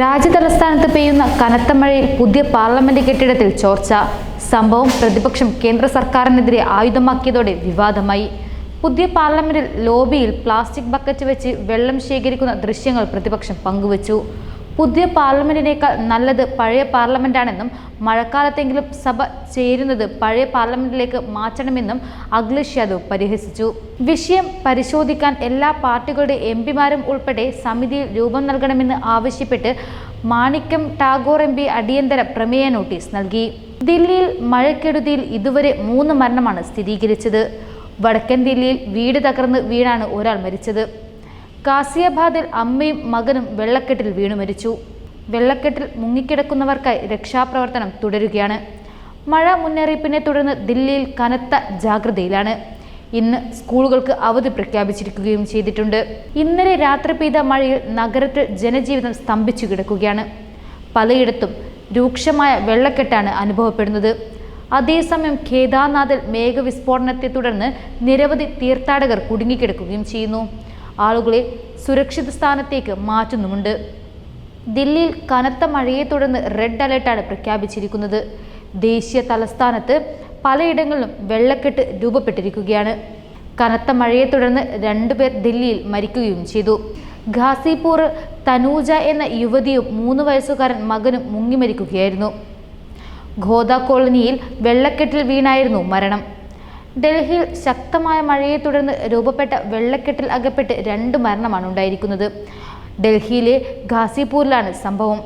രാജ്യതലസ്ഥാനത്ത് പെയ്യുന്ന കനത്ത മഴയിൽ പുതിയ പാർലമെന്റ് കെട്ടിടത്തിൽ ചോർച്ച. സംഭവം പ്രതിപക്ഷം കേന്ദ്ര സർക്കാരിനെതിരെ ആയുധമാക്കിയതോടെ വിവാദമായി. പുതിയ പാർലമെന്റിൽ ലോബിയിൽ പ്ലാസ്റ്റിക് ബക്കറ്റ് വെച്ച് വെള്ളം ശേഖരിക്കുന്ന ദൃശ്യങ്ങൾ പ്രതിപക്ഷം പങ്കുവച്ചു. പുതിയ പാർലമെന്റിനേക്കാൾ നല്ലത് പഴയ പാർലമെന്റാണെന്നും മഴക്കാലത്തെങ്കിലും സഭ ചേരുന്നത് പഴയ പാർലമെന്റിലേക്ക് മാറ്റണമെന്നും അഖിലേഷ് യാദവ് പരിഹസിച്ചു. വിഷയം പരിശോധിക്കാൻ എല്ലാ പാർട്ടികളുടെ എം പിമാരും ഉൾപ്പെടെ സമിതിയിൽ രൂപം നൽകണമെന്ന് ആവശ്യപ്പെട്ട് മാണിക്യം ടാഗോർ എം പി അടിയന്തര പ്രമേയ നോട്ടീസ് നൽകി. ദില്ലിയിൽ മഴക്കെടുതിയിൽ ഇതുവരെ മൂന്ന് മരണമാണ് സ്ഥിരീകരിച്ചത്. വടക്കൻ ദില്ലിയിൽ വീട് തകർന്ന് വീണാണ് ഒരാൾ മരിച്ചത്. ഗാസിയാബാദിൽ അമ്മയും മകനും വെള്ളക്കെട്ടിൽ വീണു മരിച്ചു. വെള്ളക്കെട്ടിൽ മുങ്ങിക്കിടക്കുന്നവർക്കായി രക്ഷാപ്രവർത്തനം തുടരുകയാണ്. മഴ മുന്നറിയിപ്പിനെ തുടർന്ന് ദില്ലിയിൽ കനത്ത ജാഗ്രതയിലാണ്. ഇന്ന് സ്കൂളുകൾക്ക് അവധി പ്രഖ്യാപിച്ചിരിക്കുകയും ചെയ്തിട്ടുണ്ട്. ഇന്നലെ രാത്രി പെയ്ത മഴയിൽ നഗരത്തിൽ ജനജീവിതം സ്തംഭിച്ചു കിടക്കുകയാണ്. പലയിടത്തും രൂക്ഷമായ വെള്ളക്കെട്ടാണ് അനുഭവപ്പെടുന്നത്. അതേസമയം കേദാർനാഥിൽ മേഘവിസ്ഫോടനത്തെ തുടർന്ന് നിരവധി തീർത്ഥാടകർ കുടുങ്ങിക്കിടക്കുകയും ചെയ്യുന്നു. ആളുകളെ സുരക്ഷിത സ്ഥാനത്തേക്ക് മാറ്റുന്നുമുണ്ട്. ദില്ലിയിൽ കനത്ത മഴയെ തുടർന്ന് റെഡ് അലർട്ടാണ് പ്രഖ്യാപിച്ചിരിക്കുന്നത്. ദേശീയ തലസ്ഥാനത്ത് പലയിടങ്ങളിലും വെള്ളക്കെട്ട് രൂപപ്പെട്ടിരിക്കുകയാണ്. കനത്ത മഴയെ തുടർന്ന് രണ്ടുപേർ ദില്ലിയിൽ മരിക്കുകയും ചെയ്തു. ഖാസിപൂർ തനൂജ എന്ന യുവതിയും മൂന്ന് വയസ്സുകാരൻ മകനും മുങ്ങിമരിക്കുകയായിരുന്നു മരിക്കുകയായിരുന്നു. ഘോദ കോളനിയിൽ വെള്ളക്കെട്ടിൽ വീണായിരുന്നു മരണം. ഡൽഹിയിൽ ശക്തമായ മഴയെ തുടർന്ന് രൂപപ്പെട്ട വെള്ളക്കെട്ടിൽ അകപ്പെട്ട് രണ്ട് മരണമാണ് ഉണ്ടായിരിക്കുന്നത്. ഡൽഹിയിലെ ഘാസിപൂരിലാണ് സംഭവം.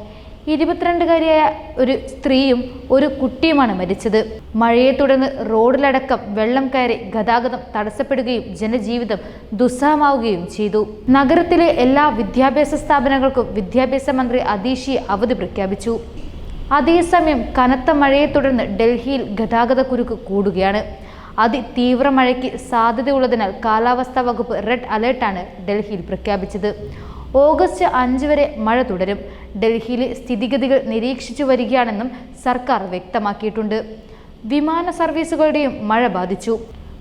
ഇരുപത്തിരണ്ടുകാരിയായ ഒരു സ്ത്രീയും ഒരു കുട്ടിയുമാണ് മരിച്ചത്. മഴയെ തുടർന്ന് റോഡിലടക്കം വെള്ളം കയറി ഗതാഗതം തടസ്സപ്പെടുകയും ജനജീവിതം ദുസ്സഹമാവുകയും ചെയ്തു. നഗരത്തിലെ എല്ലാ വിദ്യാഭ്യാസ സ്ഥാപനങ്ങൾക്കും വിദ്യാഭ്യാസ മന്ത്രി അതീഷി അവധി പ്രഖ്യാപിച്ചു. അതേസമയം കനത്ത മഴയെ തുടർന്ന് ഡൽഹിയിൽ ഗതാഗത കുരുക്ക് കൂടുകയാണ്. അതിതീവ്ര മഴയ്ക്ക് സാധ്യതയുള്ളതിനാൽ കാലാവസ്ഥാ വകുപ്പ് റെഡ് അലേർട്ടാണ് ഡൽഹിയിൽ പ്രഖ്യാപിച്ചത്. ഓഗസ്റ്റ് അഞ്ച് വരെ മഴ തുടരും. ഡൽഹിയിലെ സ്ഥിതിഗതികൾ നിരീക്ഷിച്ചു വരികയാണെന്നും സർക്കാർ വ്യക്തമാക്കിയിട്ടുണ്ട്. വിമാന സർവീസുകളുടെയും മഴ ബാധിച്ചു.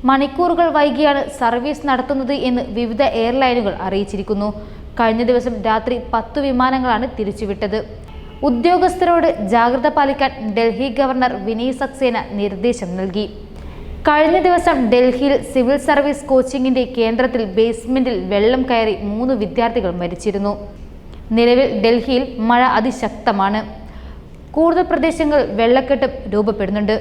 മണിക്കൂറുകൾ വൈകിയാണ് സർവീസ് നടത്തുന്നത് എന്ന് വിവിധ എയർലൈനുകൾ അറിയിച്ചിരിക്കുന്നു. കഴിഞ്ഞ ദിവസം രാത്രി പത്തു വിമാനങ്ങളാണ് തിരിച്ചുവിട്ടത്. ഉദ്യോഗസ്ഥരോട് ജാഗ്രത പാലിക്കാൻ ഡൽഹി ഗവർണർ വിനയ് സക്സേന നിർദ്ദേശം നൽകി. കഴിഞ്ഞ ദിവസം ഡൽഹിയിൽ സിവിൽ സർവീസ് കോച്ചിങ്ങിന്റെ കേന്ദ്രത്തിൽ ബേസ്മെന്റിൽ വെള്ളം കയറി മൂന്ന് വിദ്യാർത്ഥികൾ മരിച്ചിരുന്നു. നിലവിൽ ഡൽഹിയിൽ മഴ അതിശക്തമാണ്. കൂടുതൽ പ്രദേശങ്ങൾ വെള്ളക്കെട്ട് രൂപപ്പെടുന്നുണ്ട്.